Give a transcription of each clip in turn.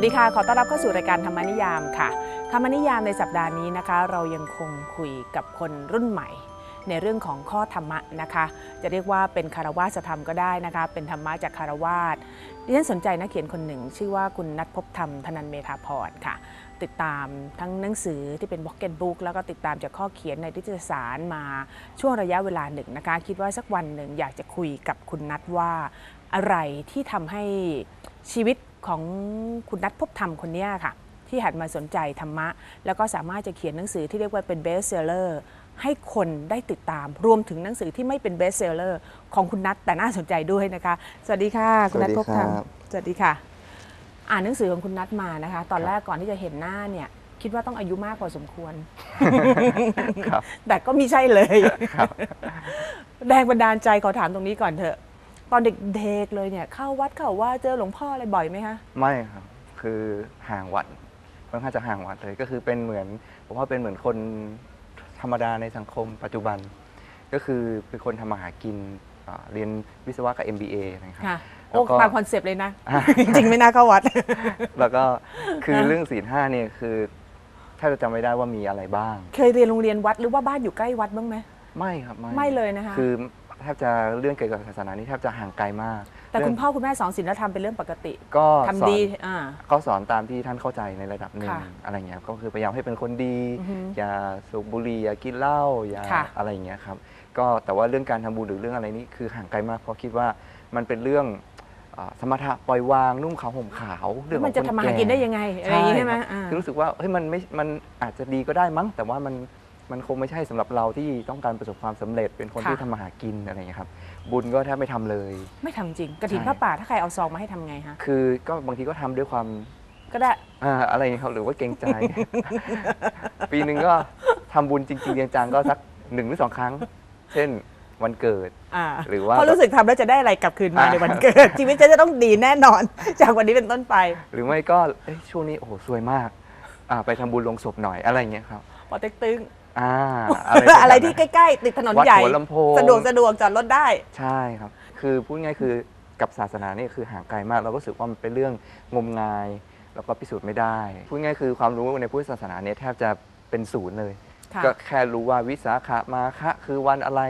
สวัสดีค่ะ ขอต้อนรับเข้าสู่รายการธรรมนิยามค่ะ ธรรมนิยามในสัปดาห์นี้นะคะ เรายังคงคุยกับคนรุ่นใหม่ ในเรื่องของข้อธรรมะนะคะ จะเรียกว่าเป็นคารวาสธรรมก็ได้นะคะ เป็นธรรมะจากคารวาสดิฉันสนใจนักเขียนคนหนึ่ง ชื่อว่าคุณนัทพบธรรมธนันเมธาพรค่ะ ติดตามทั้งหนังสือที่เป็น b ็อกเก็ตบุ๊กแล้วก็ติดตามจากข้อเขียนในนิตยสารมาช่วงระยะเวลาหนึ่งนะคะ คิดว่าสักวันหนึ่งอยากจะคุยกับคุณนัทว่าอะไรที่ทำให้ชีวิต ของคุณนัทพบธรรมคนเนี้ยค่ะ ที่หันมาสนใจธรรมะ แล้วก็สามารถจะเขียนหนังสือที่เรียกว่าเป็นเบสเซลเลอร์ให้คนได้ติดตาม รวมถึงหนังสือที่ไม่เป็นเบสเซลเลอร์ของคุณนัทแต่น่าสนใจด้วยนะคะ สวัสดีค่ะ คุณนัทพบธรรมสวัสดีครับสวัสดีค่ะ อ่านหนังสือของคุณนัทมานะคะ ตอนแรกก่อนที่จะเห็นหน้าเนี่ยคิดว่าต้องอายุมากพอสมควรครับแต่ก็ไม่ใช่เลยครับแรงบันดาลใจขอถามตรงนี้ก่อนเถอะ ตอนเด็กๆเลยเนี่ยเข้าวัดเข้าว่าเจอหลวงพ่ออะไรบ่อยไหมคะไม่ครับ คือห่างวัดค่อนข้างจะห่างวัดเลยก็คือเป็นเหมือนผมว่าเป็นเหมือนคนธรรมดาในสังคมปัจจุบัน ก็คือเป็นคนทำมาหากินอ่าเรียนวิศวะกับ MBA นะครับ ค่ะแล้โอ้วก็ ตามคอนเซปต์เลยนะอ่าจริง ๆ ไม่น่าเข้าวัด แล้วก็คือนะเรื่องศีลห้าเนี่ยคือแทบจะจำไม่ได้ว่ามีอะไรบ้าง เคยเรียนโรงเรียนวัดหรือว่าบ้านอยู่ใกล้วัดบ้างไหม ไม่ครับไม่เลยนะคะ คือ แทบจะเรื่องเกี่ยวกับศาสนานี่แทบจะห่างไกลมากแต่เรื่คุองณพ่อคุณแม่สอนศีลธรรมเป็นเรื่องปกติก็ทำสอนดีอ่าเขาสอนตามที่ท่านเข้าใจในระดับหนึ่งค่ะอะไรเงี้ยก็คือพยายามให้เป็นคนดี อือฮึอย่าสูบบุหรี่อย่ากินเหล้าอย่าค่ะ อะไรอย่างเงี้ยครับก็แต่ว่าเรื่องการทำบุญหรือเรื่องอะไรนี้คือห่างไกลมากเพราะคิดว่ามันเป็นเรื่องอ่าสมถะปล่อยวางนุ่มขาวห่มขาวเรื่องขมัอนงจะคนทำมาหาแก่กินได้ยังไงอะไรอย่างงี้ใช่ไหมครับอ่า คือรู้สึกว่าเฮ้ยมันไม่ มันอาจจะดีก็ได้มั้ง แต่ว่ามัน มันคงไม่ใช่สำหรับเราที่ต้องการประสบความสำเร็จเป็นคนค่ะที่ทำมาหากินอะไรอย่างเงี้ยครับบุญก็แทบไม่ทำเลย ไม่ทำจริงกระถินใช่พระป่าถ้าใครเอาซองมาให้ทำไงฮะคือก็บางทีก็ทำด้วยความก็ได้อ่าอะไรอย่างเงี้ยครับหรือว่าเกรงใจ ปีหนึ่งก็ทำบุญจริงๆจังๆก็สักหนึ่งหรือสองครั้ง เช่นวันเกิดอ่าหรือว่าเพราะรู้สึกทำแล้วจะได้อะไรกลับคืนมาอ่าในวันเกิด ชีวิตจะต้องดีแน่นอน จากวันนี้เป็นต้นไป หรือไม่ก็เอ้ยช่วงนี้โอ้โหซวยมากอ่าไปทำบุญลงศพหน่อยอะไรอย่างเงี้ยครับปอเต็กตึง อ่าอะไรแบบที่นั้นใกล้ ๆ ติดถนนวัดใหญ่ หัวลำโพง สะดวกสะดวกจอดรถได้ ใช่ครับ คือพูดง่ายๆคือกับศาสนานี่คือห่างไกลมาก เราก็รู้สึกว่ามันเป็นเรื่องงมงาย แล้วก็พิสูจน์ไม่ได้ พูดง่ายๆคือความรู้ในพุทธศาสนาเนี่ยแทบจะเป็นศูนย์เลย ค่ะ ก็แค่รู้ว่าวิสาขะมาคะคือวันอะไร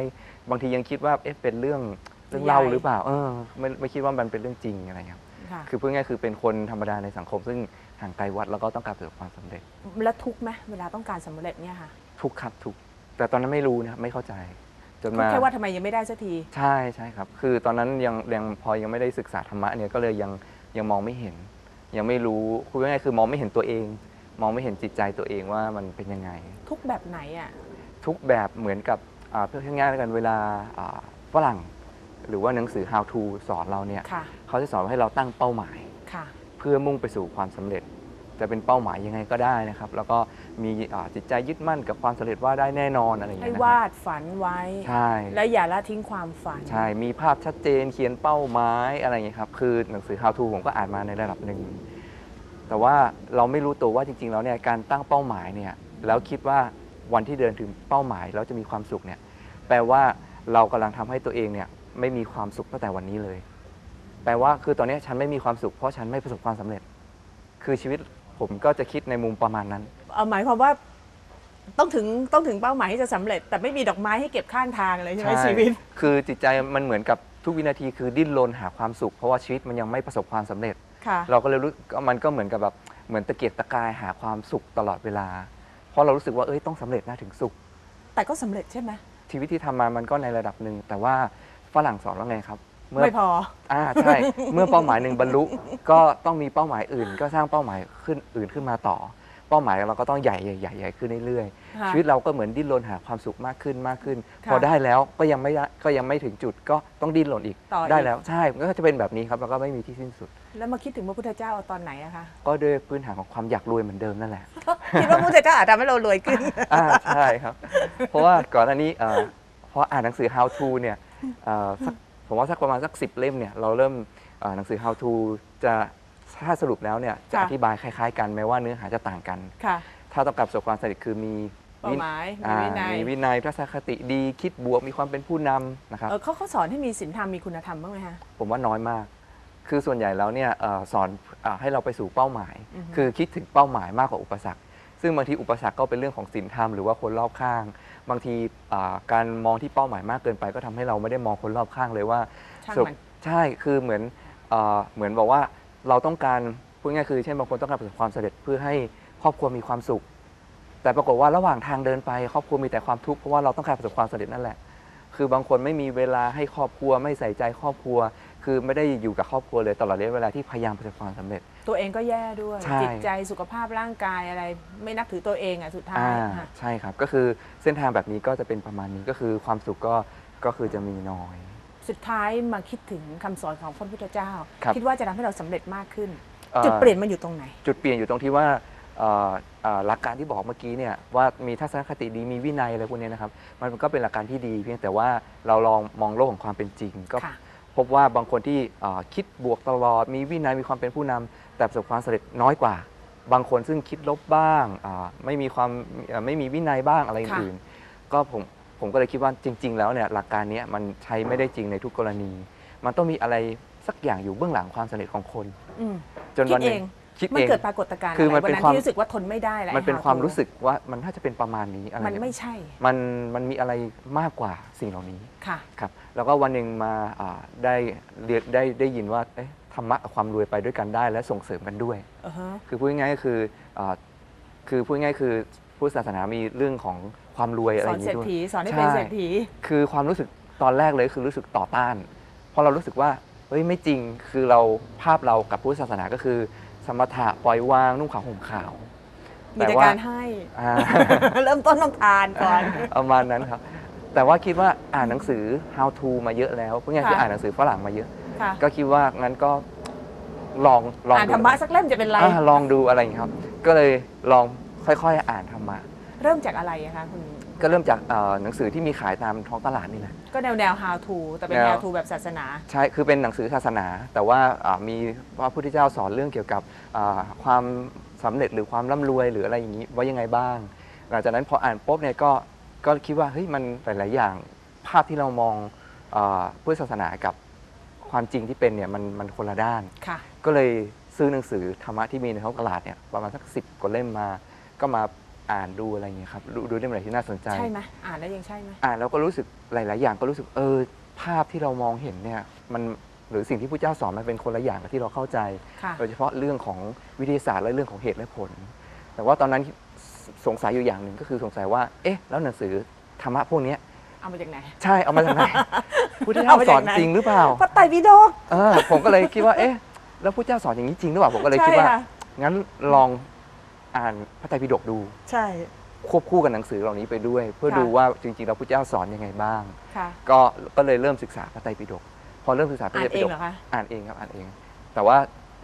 บางทียังคิดว่าเอ๊ะเป็นเรื่องเรื่องเล่าหรือเปล่า เออไม่ไม่คิดว่ามันเป็นเรื่องจริงอะไรครับ ค่ะ คือพูดง่ายๆคือเป็นคนธรรมดาในสังคม ซึ่งห่างไกลวัดแล้วก็ต้องการประสบความสำเร็จ แล้วทุกข์ไหมเวลาต้องการสำเร็จเนี่ยค่ะ ทุกข์ครับทุกข์แต่ตอนนั้นไม่รู้นะครับไม่เข้าใจ จนทุกมาข์แค่ว่าทำไมยังไม่ได้สักที ใช่ใช่ครับ คือตอนนั้นยังยังพอยังไม่ได้ศึกษาธรรมะเนี่ยก็เลยยังยังมองไม่เห็น ยังไม่รู้คุยง่ายๆคือมองไม่เห็นตัวเอง มองไม่เห็นจิตใจตัวเองว่ามันเป็นยังไง ทุกข์แบบไหนอะทุกแบบเหมือนกับอ่าเพื่อง่ายๆแล้วกันเวลาอ่าฝรั่ง หรือว่าหนังสือ how to สอนเราเนี่ยค่ะเขาจะสอนให้เราตั้งเป้าหมาย ค่ะ เพื่อมุ่งไปสู่ความสำเร็จ จะเป็นเป้าหมายยังไงก็ได้นะครับ แล้วก็มีอ่าจิตใจยึดมั่นกับความสำเร็จว่าได้แน่นอนอะไรอย่างให้เงี้ยนะควารับดฝันไว้ ใช่ และอย่าละทิ้งความฝัน ใช่ มีภาพชัดเจนเขียนเป้าหมายอะไรอย่างเงี้ยครับ คือหนังสือ how to ผมก็อ่านมาในระดับหนึ่ง แต่ว่าเราไม่รู้ตัวว่าจริง ๆ แล้วเนี่ยการตั้งเป้าหมายเนี่ยแล้วคิดว่าวันที่เดินถึงเป้าหมายแล้วจะมีความสุขเนี่ยแปลว่าเรากำลังทำให้ตัวเองเนี่ยไม่มีความสุขตั้งแต่วันนี้เลย แปลว่าคือตอนเนี้ยฉันไม่มีความสุขเพราะฉันไม่ประสบความสำเร็จ คือชีวิต ผมก็จะคิดในมุมประมาณนั้น เอาหมายความว่าต้องถึงต้องถึงเป้าหมายที่จะสำเร็จ แต่ไม่มีดอกไม้ให้เก็บข้างทางเลยใช่ไหมชีวิต คือจิตใจมันเหมือนกับทุกวินาทีคือดิ้นรนหาความสุข เพราะว่าชีวิตมันยังไม่ประสบความสำเร็จ ค่ะ เราก็เลยรู้ก็มันก็เหมือนกับแบบเหมือนตะเกียกตะกายหาความสุขตลอดเวลา เพราะเรารู้สึกว่าเอ้ยต้องสำเร็จนะถึงสุข แต่ก็สำเร็จใช่ไหมชีวิตที่ทำมามันก็ในระดับหนึ่งแต่ว่าฝรั่งสอนว่าไงครับ เมื่ไม่พอ อ่าใช่ เมื่อเป้าหมายหนึ่งบรรลุ ก็ต้องมีเป้าหมายอื่น ก็สร้างเป้าหมายขึ้นอื่นขึ้นมาต่อ เป้าหมายเราก็ต้องใหญ่ใหญ่ใหญ่ใหญ่ขึ้นเรื่อยๆ ค่ะชีวิตเราก็เหมือนดิ้นรนหาความสุขมากขึ้นมากขึ้น ค่ะพอได้แล้วก็ยังไม่ได้ก็ยังไม่ถึงจุดก็ต้องดิ้นรนอีกต่ออีก ได้แล้วใช่มันก็จะเป็นแบบนี้ครับแล้วก็ไม่มีที่สิ้นสุด แล้วมาคิดถึงพระพุทธเจ้าเอาตอนไหนอะคะ ก็ด้วยพื้นฐานของความอยากรวยเหมือนเดิมนั่นแหละ คิดว่าพระพุทธเจ้าอาจทำให้เรารวยขึ้น อ่าใช่ครับ เพราะว่าก่อนอันนี้เอ่อพออ่านหนังสือ how to เนี่ยเอ่อสัก ผมว่าสักประมาณสักสิบเล่มเนี่ยเราเริ่มเอ่อหนังสือ how to จะถ้าสรุปแล้วเนี่ยจะค่ะ อธิบายคล้าย ๆ กันแม้ว่าเนื้อหาจะต่างกัน ค่ะ ถ้าต้องการประสบความสำเร็จคือมีเป้าหมายมีอ่าวินัย มีวินัยทัศนคติดีคิดบวกมีความเป็นผู้นำนะครับ เออเขาเขาสอนให้มีศีลธรรมมีคุณธรรมบ้างไหมคะผมว่าน้อยมาก คือส่วนใหญ่แล้วเนี่ยเอ่อสอนอาให้เราไปสู่เป้าหมายอือฮึคือคิดถึงเป้าหมายมากกว่าอุปสรรค ซึ่งบางทีอุปสรรคก็เป็นเรื่องของศีลธรรมหรือว่าคนรอบข้าง บางทีอ่าการมองที่เป้าหมายมากเกินไป ก็ทำให้เราไม่ได้มองคนรอบข้างเลยว่าช่างสรุปมันใช่คือเหมือนเออเหมือนบอกว่าเราต้องการพูดง่ายๆคือ เช่นบางคนต้องการประสบความสำเร็จเพื่อให้ครอบครัวมีความสุข แต่ปรากฏว่าระหว่างทางเดินไป ครอบครัวมีแต่ความทุกข์เพราะว่าเราต้องการประสบความสำเร็จนั่นแหละ คือบางคนไม่มีเวลาให้ครอบครัวไม่ใส่ใจครอบครัว คือไม่ได้อยู่กับครอบครัวเลยตลอดระยะเวลาที่พยายามประสบความสำเร็จ ตัวเองก็แย่ด้วย ใช่ จิตใจสุขภาพร่างกายอะไร ไม่นับถือตัวเองอะสุดท้ายอ่าค่ะใช่ครับ ก็คือเส้นทางแบบนี้ก็จะเป็นประมาณนี้ก็คือความสุขก็ก็คือจะมีน้อย สุดท้ายมาคิดถึงคำสอนของพระพุทธเจ้า ครับ คิดว่าจะทำให้เราสำเร็จมากขึ้น อ่อ จุดเปลี่ยนมันอยู่ตรงไหน จุดเปลี่ยนอยู่ตรงที่ว่าเอ่อเอ่อหลักการที่บอกเมื่อกี้เนี่ยว่ามีทัศนคติดีมีวินัยอะไรพวกเนี้ยนะครับมันก็เป็นหลักการที่ดี เพียงแต่ว่าเราลองมองโลกของความเป็นจริง ก็ค่ะพ บว่าบางคนที่เอ่อคิดบวกตลอด มีวินัยมีความเป็นผู้นำแต่ประสบความสำเร็จน้อยกว่า บางคนซึ่งคิดลบบ้างอ่าไม่มีความเอ่อไม่มีวินัยบ้างอะไรค่ะอื่นๆก็ผมผมก็เลยคิดว่าจริง ๆ แล้วเนี่ยหลักการเนี้ยมันใช้ไม่ได้จริงในทุกกรณี มันต้องมีอะไรสักอย่างอยู่เบื้องหลังความสำเร็จของคนอืมจนวันหนึ่ คิดเองงคิดมันเองเกิดปรากฏการณ์คืออะไรมันวันเป็นนั้นความที่รู้สึกว่าทนไม่ได้แล้วมันเป็นไอ้ความ how to รู้สึกว่ามันน่าจะเป็นประมาณนี้อะไรมันเนี่ยไม่ใช่ มันมันมีอะไรมากกว่าสิ่งเหล่านี้ค่ะครับแล้วก็วันหนึ่งมาอ่าได้เรียนได้ได้ยินว่าเอ๊ะธรรมะกับความรวยไปด้วยกันได้และส่งเสริมกันด้วยอือฮะคือพูดง่ายๆก็คืออ่าคือพูดง่ายๆคือพุทธศาสนามีเรื่องของความรวยอะไรสออนย่างเศรนี้ษด้วยฐีสอนให้เป็นใช่เศรษฐีคือความรู้สึกตอนแรกเลยคือรู้สึกต่อต้านเพราะเรารู้สึกว่าเฮ้ยไม่จริงคือเราภาพเรากับพุทธศาสนาก็คือ สมถะปล่อยวางนุ่งขาวห่มขาว มีแต่การให้ อ่า เริ่มต้นต้องทานก่อน ประมาณนั้นครับ แต่ว่าคิดว่าอ่านหนังสือ how to มาเยอะแล้วเพราะงั้นคือค่ะอ่านหนังสือฝรั่งมาเยอะ ค่ะก็คิดว่างั้นก็ลองลองอ่านดูธรรมะสักเล่มจะเป็นไร อ่าลองดูอะไรอย่างเงี้ยครับ ก็เลยลองค่อยๆอ่านธรรมะ เริ่มจากอะไรอะคะคุณ ก็เริ่มจากเอ่อหนังสือที่มีขายตามท้องตลาดนี่แหละ ก็แนวแนว how to แต่เป็นแนว how to แบบศาสนา ใช่คือเป็นหนังสือศาสนา แต่ว่าอ่ามีพระพุทธเจ้าสอนเรื่องเกี่ยวกับอ่าความสำเร็จหรือความร่ำรวยหรืออะไรอย่างนี้ว่ายังไงบ้าง หลังจากนั้นพออ่านปุ๊บเนี่ยก็ก็คิดว่าเฮ้ยมันหลาย ๆ อย่างภาพที่เรามองอาพุทธศาสนากับความจริงที่เป็นเนี่ยมันมันคนละด้าน ค่ะ ก็เลยซื้อหนังสือธรรมะที่มีในท้องตลาดเนี่ยประมาณสักสิบกว่าเล่มมา ก็มา อ่านดูอะไรอย่างเงี้ยครับดูดูเล่มไหนที่น่าสนใจ ใช่ไหมอ่านแล้วยังใช่ไหมอ่านแล้วก็รู้สึกหลาย ๆ อย่างก็รู้สึกเออภาพที่เรามองเห็นเนี่ยมันหรือสิ่งที่พระเจ้าสอนมันเป็นคนละอย่างกับที่เราเข้าใจ ค่ะโดยเฉพาะเรื่องของวิทยาศาสตร์และเรื่องของเหตุและผล แต่ว่าตอนนั้นสสงสัยอยู่อย่างหนึ่งก็คือสงสัยว่า เอ๊ะ แล้วหนังสือธรรมะพวกเนี้ยเอามาจากไหน ใช่เอามาจากไหน พุทธเจ้าเอามาสจากอนไหนจริงหรือเปล่าพระไตรปิฎก เออผมก็เลยคิดว่า เอ๊ะ แล้วพุทธเจ้าสอนอย่างนี้จริงหรือเปล่าผมก็เลยคิดใช่ว่าค่ะ งั้นลอง อ่านพระไตรปิฎกดู ใช่ ควบคู่กับหนังสือเหล่านี้ไปด้วย เพื่อค่ะ ดูว่าจริงๆแล้วพุทธเจ้าสอนยังไงบ้าง ค่ะ ก็ก็เลยเริ่มศึกษาพระไตรปิฎกพอเริ่มศึกษาพระอ่าไตรนเอปิงฎกเหรอคะอ่านเองครับอ่านเอง แต่ว่า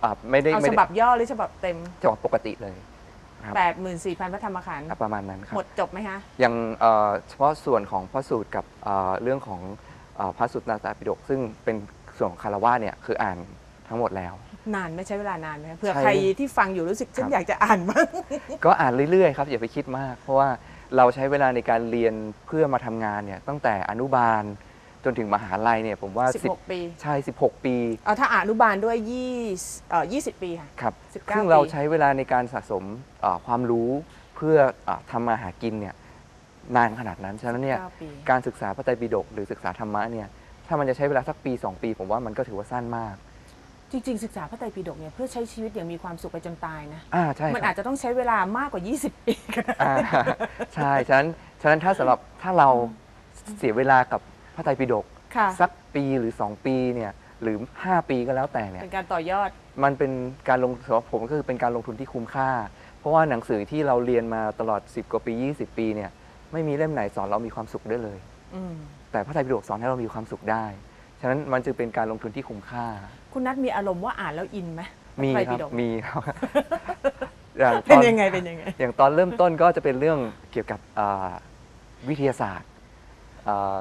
อ่าไม่ได้เอาไม่ฉได้บับย่อหรือฉบับเต็มฉบับปกติเลยครับ84,000พระธรรมขันธ์อะประมาณนั้นครับ หมดจบไหมคะ อย่างเอ่อเฉพาะส่วนของพระสูตรกับเอ่อเรื่องของเอ่อพระสุตตาตาปิฎกซึ่งเป็นส่วนของคารวะเนี่ยคืออ่าน ทั้งหมดแล้ว นานไม่ใช้เวลานานไหมคะเผื่อใช้ใครที่ฟังอยู่รู้สึกฉันครับอยากจะอ่านบ้าง ก็อ่านเรื่อยๆครับอย่าไปคิดมาก เพราะว่าเราใช้เวลาในการเรียนเพื่อมาทำงานเนี่ยตั้งแต่อนุบาลจนถึงมหาลัยเนี่ยผมว่า10 16 ปีใช่ 16 ปีเอาถ้าอนุบาลด้วย20เอ่อ20ปีค่ะ ครับ19ซึ่งเราปี ใช้เวลาในการสะสมเอ่อความรู้เพื่อเออทำมาหากินเนี่ยนานขนาดนั้นฉะนั้นเนี่ย9ปี การศึกษาพระไตรปิฎกหรือศึกษาธรรมะเนี่ยถ้ามันจะใช้เวลาสักปี 2 ปี ผมว่ามันก็ถือว่าสั้นมาก จริง ๆ ศึกษาพระไตรปิฎกเนี่ยเพื่อใช้ชีวิตอย่างมีความสุขไปจนตายนะ อ่าใช่มันครัอาบจจะต้องใช้เวลามากกว่า 20 ปีก็ได้ อ่า ใช่ฉะนั้นฉะนั้นถ้าสำหรับถ้าเราเสียเวลากับพระไตรปิฎกค่ะ สักปีหรือ 2 ปีเนี่ยหรือ 5 ปีก็แล้วแต่เนี่ย เป็นการต่อยอด มันเป็นการลงสำหรับผมก็คือเป็นการลงทุนที่คุ้มค่า เพราะว่าหนังสือที่เราเรียนมาตลอด 10 กว่าปี 20 ปีเนี่ยไม่มีเล่มไหนสอนเรามีความสุขได้เลย อืม แต่พระไตรปิฎกสอนให้เรามีความสุขได้ ฉะนั้นมันจึงเป็นการลงทุนที่คุ้มค่า คุณนัทมีอารมณ์ว่าอ่านแล้วอินไหมมีพะไตครัปิบฎกมีครับอย่างตเป็นอนยังไงเป็นยังไง อย่างตอนเริ่มต้นก็จะเป็นเรื่องเกี่ยวกับอ่าวิทยาศาสตร์อ่า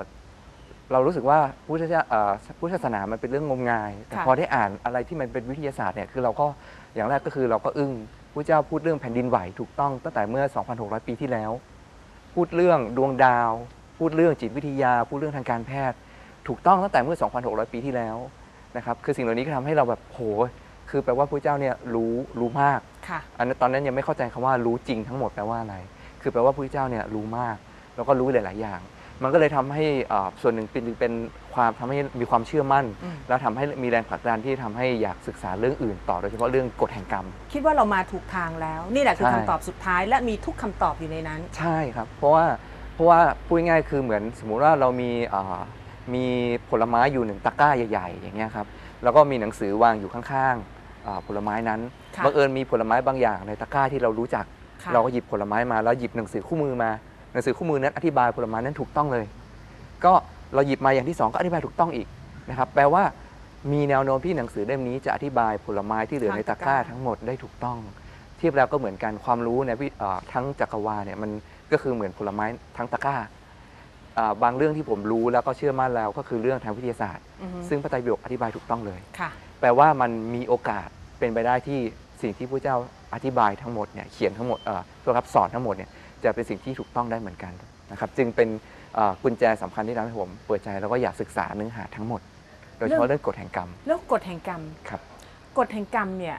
เรารู้สึกว่าพุทธเจ้าอ่าพุทธศาสนามันเป็นเรื่องงมงาย แต่ค่ะ พอได้อ่านอะไรที่มันเป็นวิทยาศาสตร์เนี่ยคือเราก็อย่างแรกก็คือเราก็อึ้งพระเจ้าพูดเรื่องแผ่นดินไหวถูกต้องตั้งแต่เมื่อ 2,600 ปีที่แล้ว พูดเรื่องดวงดาว พูดเรื่องจิตวิทยา พูดเรื่องทางการแพทย์ ถูกต้องตั้งแต่เมื่อ 2,600 ปีที่แล้วนะครับคือสิ่งเหล่านี้ก็ทำให้เราแบบโหคือแปลว่าพระเจ้าเนี่ยรู้รู้มากค่ะอันนั้นตอนนั้นยังไม่เข้าใจคำว่ารู้จริงทั้งหมดแปลว่าอะไร คือแปลว่าพระเจ้าเนี่ยรู้มาก แล้วก็รู้หลาย ๆ อย่าง มันก็เลยทำให้อ่าส่วนหนึ่งเป็นเป็นความทำให้มีความเชื่อมั่นอืมแล้วทำให้มีแรงผลักดันที่ทำให้อยากศึกษาเรื่องอื่น ต่อโดยเฉพาะเรื่องกฎแห่งกรรม คิดว่าเรามาถูกทางแล้ว นี่แหละคือใช่คำตอบสุดท้ายและมีทุกคำตอบอยู่ในนั้น ใช่ครับ เพราะว่าเพราะว่าพูดง่ายๆคือเหมือนสมมุติว่าเรามีอ่า มีผลไม้อยู่หนึ่งตะกร้าใหญ่ๆ อย่างเงี้ยครับแล้วก็มีหนังสือวางอยู่ข้างๆอ่าผลไม้นั้นค่ะบังเอิญมีผลไม้บางอย่างในตะกร้าที่เรารู้จัก ค่ะ เราก็หยิบผลไม้มาแล้วหยิบหนังสือคู่มือมา หนังสือคู่มือนั้นอธิบายผลไม้นั้นถูกต้องเลย ก็เราหยิบมาอย่างที่สองก็อธิบายถูกต้องอีกนะครับแปลว่ามีแนวโน้มที่หนังสือเล่มนี้จะอธิบายผลไม้ที่เหลือในตะกร้าทั้งหมดได้ถูกต้อง เทียบแล้วก็เหมือนกันความรู้ในวิเอ่อทั้งจักรวาลเนี่ยมันก็คือเหมือนผลไม้ทั้งตะกร้า อ่าบางเรื่องที่ผมรู้แล้วก็เชื่อมั่นแล้วก็คือเรื่องทางวิทยาศาสตร์ อือฮึซึ่งพระไตรปิฎกอธิบายถูกต้องเลย ค่ะ แปลว่ามันมีโอกาสเป็นไปได้ที่สิ่งที่พระเจ้าอธิบายทั้งหมดเนี่ยเขียนทั้งหมดเอ่อตัวรับสอนทั้งหมดเนี่ยจะเป็นสิ่งที่ถูกต้องได้เหมือนกันนะครับจึงเป็นเอ่อกุญแจสำคัญที่ทำให้ผมเปิดใจแล้วก็อยากศึกษาเนื้อหาทั้งหมด โดยเฉพาะเรื่เรื่อองงกฎแห่งกรรม แล้วกฎแห่งกรรมครับ กฎแห่งกรรมเนี่ย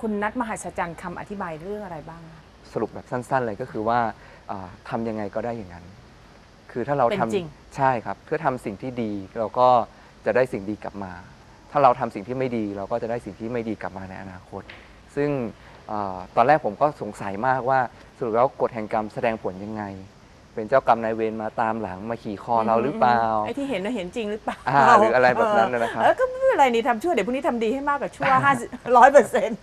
คุณนัทมหัศจรรย์คำอธิบายเรื่องอะไรบ้างคะสรุปแบบสั้น ๆ เลยก็คือว่าอ่าทำายังไงก็ได้อย่างนั้น คือถ้าเราเป็นทำจริงใช่ครับเพื่อทำสิ่งที่ดีเราก็จะได้สิ่งดีกลับมา ถ้าเราทำสิ่งที่ไม่ดี เราก็จะได้สิ่งที่ไม่ดีกลับมาในอนาคต ซึ่งอาตอนแรกผมก็สงสัยมากว่าสรุปแล้วกฎแห่งกรรมแสดงผลยังไง เป็นเจ้ากรรมนายเวรมาตามหลังมาขี่คอเราหรือเปล่า ไอ้ที่เห็นน่ะเห็นจริงหรือเปล่าอ่าหรืออะไรแบบนั้นน่ะนะครับ เออก็ไม่ เป็นไรนี่ทำชั่วเดี๋ยวพรุ่งนี้ทำดีให้มากกว่าชั่วห้าร้อยเปอร์เซ็นต์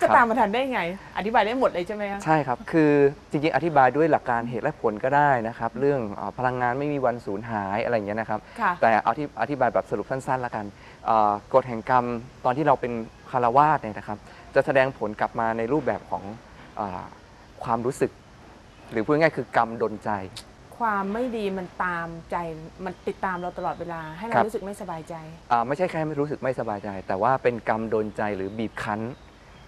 จะตามมาทันได้ไง อธิบายได้หมดเลยใช่ไหมคะ ใช่ครับ คือจริงๆ อธิบายด้วยหลักการเหตุและผลก็ได้นะครับ เรื่องเออพลังงานไม่มีวันสูญหายอะไรอย่างเงี้ยนะครับ ค่ะ แต่เอาที่อธิบายแบบสรุปสั้นๆแล้วกันเอ่อกฎแห่งกรรมตอนที่เราเป็นคารวาสเนี่ยนะครับ จะแสดงผลกลับมาในรูปแบบของอาความรู้สึก หรือพูดง่ายๆคือกรรมดนใจ ความไม่ดีมันตามใจมันติดตามเราตลอดเวลา ให้เราครับ รู้สึกไม่สบายใจ อ่าไม่ใช่แค่ไม่รู้สึกไม่สบายใจ แต่ว่าเป็นกรรมดนใจหรือบีบคั้น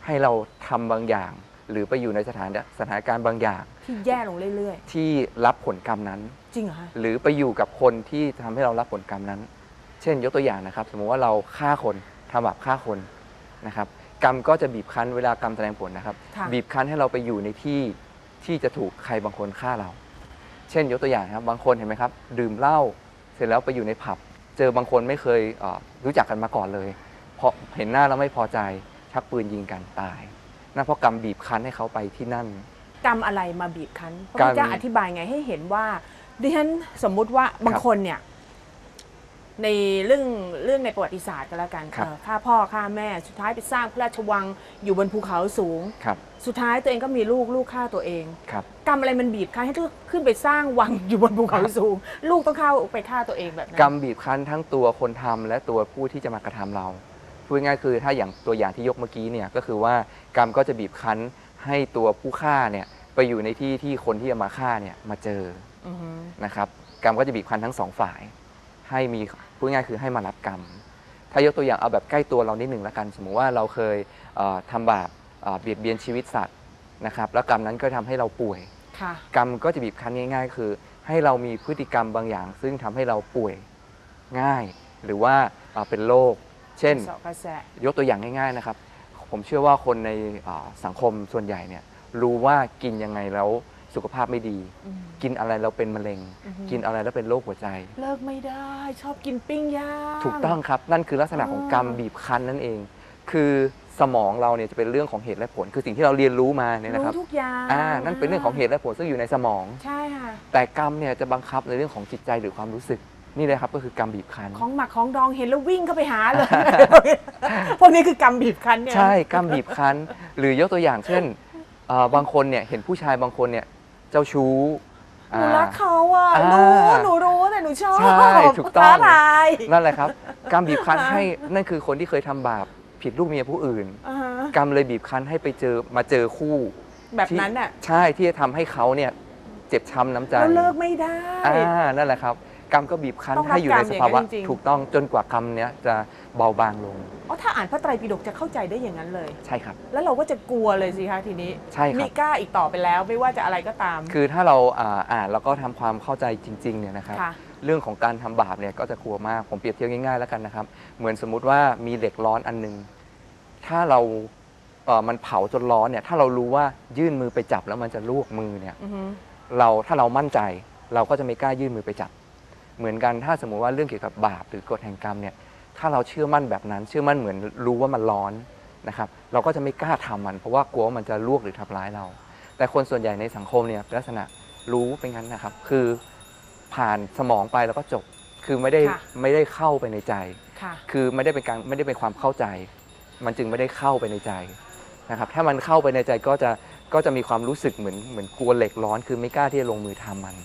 ให้เราทำบางอย่าง หรือไปอยู่ในสถานสถานการณ์บางอย่าง ที่แย่ลงเรื่อยที่รับผลกรรมนั้น ๆ จริงเหรอคะหรือไปอยู่กับคนที่ทำให้เรารับผลกรรมนั้น เช่นยกตัวอย่างนะครับ สมมุติว่าเราฆ่าคนทำบาปฆ่าคนนะครับ กรรมก็จะบีบคั้นเวลากรรมแสดงผลนะครับ ค่ะบีบคั้นให้เราไปอยู่ในที่ที่จะถูกใครบางคนฆ่าเรา เช่นยกตัวอย่างนะครับบางคนเห็นไหมครับ ดื่มเหล้าเสร็จแล้วไปอยู่ในผับ เจอบางคนไม่เคยเอ่อรู้จักกันมาก่อนเลยเพราะเห็นหน้าแล้วไม่พอใจชักปืนยิงกันตายนั่นเพราะกรรมบีบคั้นให้เขาไปที่นั่น กรรมอะไรมาบีบคั้นพระกรรพุทมธเจ้าอธิบายไงให้เห็นว่าดิฉันสมมุติว่าบางคนเนี่ย ในเรื่องเรื่องในประวัติศาสตร์ก็แล้วกันครับ เอ่อฆ่าพ่อฆ่าแม่สุดท้ายไปสร้างพระราชวังอยู่บนภูเขาสูง ครับสุดท้ายตัวเองก็มีลูกลูกฆ่าตัวเอง ครับ กรรมอะไรมันบีบคั้นให้ต้องขึ้นไปสร้างวังอยู่บนภูเขาสูง ลูกต้องเข้าไปฆ่าตัวเองแบบนั้น กรรมบีบคั้นทั้งตัวคนทำและตัวผู้ที่จะมากระทำเราพูดง่ายๆคือถ้าอย่างตัวอย่างที่ยกเมื่อกี้เนี่ยก็คือว่ากรรมก็จะบีบคั้นให้ตัวผู้ฆ่าเนี่ยไปอยู่ในที่ที่คนที่จะมาฆ่าเนี่ยมาเจออือฮึนะครับ กรรมก็จะบีบคั้นทั้งสองฝ่าย ให้มีพูดง่ายๆคือให้มารับกรรม ถ้ายกตัวอย่างเอาแบบใกล้ตัวเรานิดหนึ่งแล้วกัน สมมุติว่าเราเคยเอ่อทำบาปเอ่อเบียดเบียนชีวิตสัตว์นะครับ แล้วกรรมนั้นก็ทำให้เราป่วย ค่ะ กรรมก็จะบีบคั้นง่าย ๆ คือ ให้เรามีพฤติกรรมบางอย่าง ซึ่งทำให้เราป่วยง่าย หรือว่าเอ่อเป็นโรคเช่น เสาะกระแสะยกตัวอย่างง่ายๆนะครับ ผมเชื่อว่าคนในเอ่อสังคมส่วนใหญ่เนี่ยรู้ว่ากินยังไงแล้ว สุขภาพไม่ดีอืมกินอะไรแล้วเป็นมะเร็งอือฮึกินอะไรแล้วเป็นโรคหัวใจ เลิกไม่ได้ชอบกินปิ้งย่างถูกต้องครับ นั่นคือลักษณะของกรรมอ่าบีบคั้นนั่นเอง คือสมองเราเนี่ยจะเป็นเรื่องของเหตุและผล คือสิ่งที่เราเรียนรู้มาเนี่ยนะครับรู้ทุกอย่างอ่านั่นเป็นเรื่องของเหตุและผลซึ่งอยู่ในสมองใช่ค่ะแต่กรรมเนี่ยจะบังคับในเรื่องของจิตใจหรือความรู้สึกนี่เลยครับก็คือกรรมบีบคั้นของหมักของดองเห็นแล้ววิ่งเข้าไปหาเลยพวกนี้คือกรรมบีบคั้นเนี่ยใช่กรรมบีบคั้น หรือยกตัวอย่างเช่นเอ่อบางคนเนี่ยเห็นผู้ชายบางคนเนี่ย เจ้าชู้หนูรักเขาอะอ่ารู้หนูรู้แต่หนูชอบใช่ถูกต้อง ท้าทายนั่นแหละครับกรรมบีบคั้นอ่าให้นั่นคือคนที่เคยทำบาปผิดลูกเมียผู้อื่น อ่าฮะกรรมเลยบีบคั้นให้ไปเจอมาเจอคู่แบบนั้นอะใช่ที่จะทำให้เขาเนี่ยเจ็บช้ำน้ำใจเราเลิกไม่ได้ อ่านั่นแหละครับ กรรมก็บีบคั้นต้องรับให้อยู่ในสภาวะกรรมอย่างนั้นจริงๆ ถูกต้องจนกว่ากรรมเนี้ยจะ เบาบางลง อ๋อถ้าอ่านพระไตรปิฎกจะเข้าใจได้อย่างนั้นเลย ใช่ครับ แล้วเราก็จะกลัวเลยสิคะทีนี้ใช่ครับ ไม่กล้าอีกต่อไปแล้วไม่ว่าจะอะไรก็ตามคือถ้าเราอ่าอ่านแล้วก็ทำความเข้าใจจริงๆเนี่ยนะครับ ค่ะ เรื่องของการทำบาปเนี่ยก็จะกลัวมาก ผมเปรียบเทียบง่ายๆแล้วกันนะครับ เหมือนสมมุติว่ามีเหล็กร้อนอันหนึง ถ้าเราเอ่อมันเผาจนร้อนเนี่ย ถ้าเรารู้ว่ายื่นมือไปจับแล้วมันจะลวกมือเนี่ย อือฮึเราถ้าเรามั่นใจ เราก็จะไม่กล้ายื่นมือไปจับ เหมือนกันถ้าสมมุติว่าเรื่องเกี่ยวกับบาปหรือกฎแห่งกรรมเนี่ย ถ้าเราเชื่อมั่นแบบนั้น เชื่อมั่นเหมือนรู้ว่ามันร้อนนะครับ เราก็จะไม่กล้าทำมัน เพราะว่ากลัวว่ามันจะลวกหรือทำร้ายเรา แต่คนส่วนใหญ่ในสังคมเนี่ยลักษณะรู้เป็นงั้นนะครับ คือผ่านสมองไปแล้วก็จบ คือไม่ได้ค่ะไม่ได้เข้าไปในใจค่ะคือไม่ได้เป็นการไม่ได้เป็นความเข้าใจ มันจึงไม่ได้เข้าไปในใจนะครับ ถ้ามันเข้าไปในใจก็จะก็จะมีความรู้สึกเหมือนเหมือนกลัวเหล็กร้อน คือไม่กล้าที่จะลงมือทำมัน